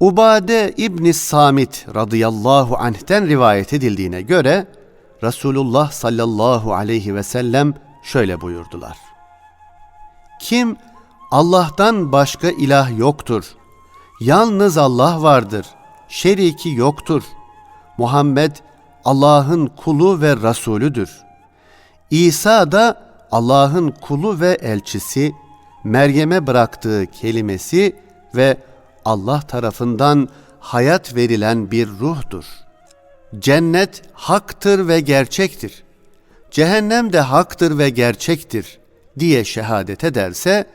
Ubade İbn Samit radıyallahu anh'ten rivayet edildiğine göre Resulullah sallallahu aleyhi ve sellem şöyle buyurdular. Kim Allah'tan başka ilah yoktur. Yalnız Allah vardır. Şeriki yoktur. Muhammed Allah'ın kulu ve Resulüdür. İsa da Allah'ın kulu ve elçisi, Meryem'e bıraktığı kelimesi ve Allah tarafından hayat verilen bir ruhtur. Cennet haktır ve gerçektir. Cehennem de haktır ve gerçektir diye şehadet ederse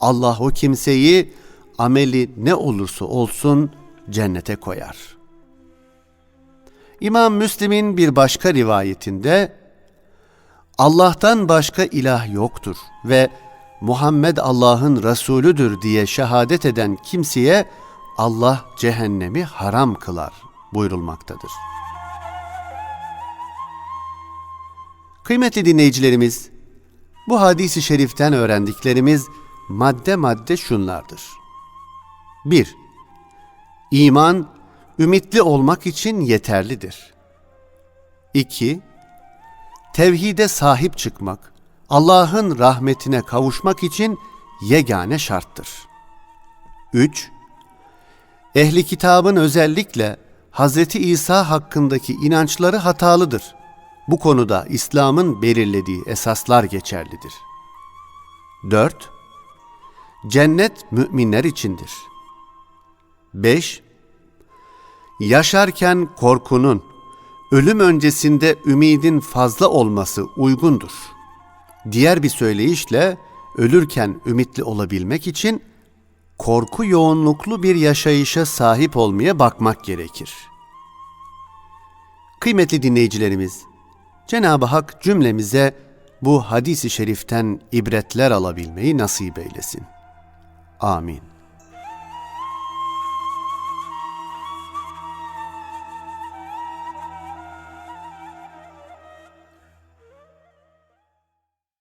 Allah o kimseyi ameli ne olursa olsun cennete koyar. İmam Müslim'in bir başka rivayetinde Allah'tan başka ilah yoktur ve Muhammed Allah'ın Resulüdür diye şehadet eden kimseye Allah cehennemi haram kılar buyurulmaktadır. Kıymetli dinleyicilerimiz, bu hadisi şeriften öğrendiklerimiz madde madde şunlardır. 1. İman, ümitli olmak için yeterlidir. 2. Tevhide sahip çıkmak, Allah'ın rahmetine kavuşmak için yegane şarttır. 3. Ehli kitabın özellikle Hz. İsa hakkındaki inançları hatalıdır. Bu konuda İslam'ın belirlediği esaslar geçerlidir. 4. Cennet müminler içindir. 5. Yaşarken korkunun, ölüm öncesinde ümidin fazla olması uygundur. Diğer bir söyleyişle ölürken ümitli olabilmek için korku yoğunluklu bir yaşayışa sahip olmaya bakmak gerekir. Kıymetli dinleyicilerimiz, Cenab-ı Hak cümlemize bu hadisi şeriften ibretler alabilmeyi nasip eylesin. Amin.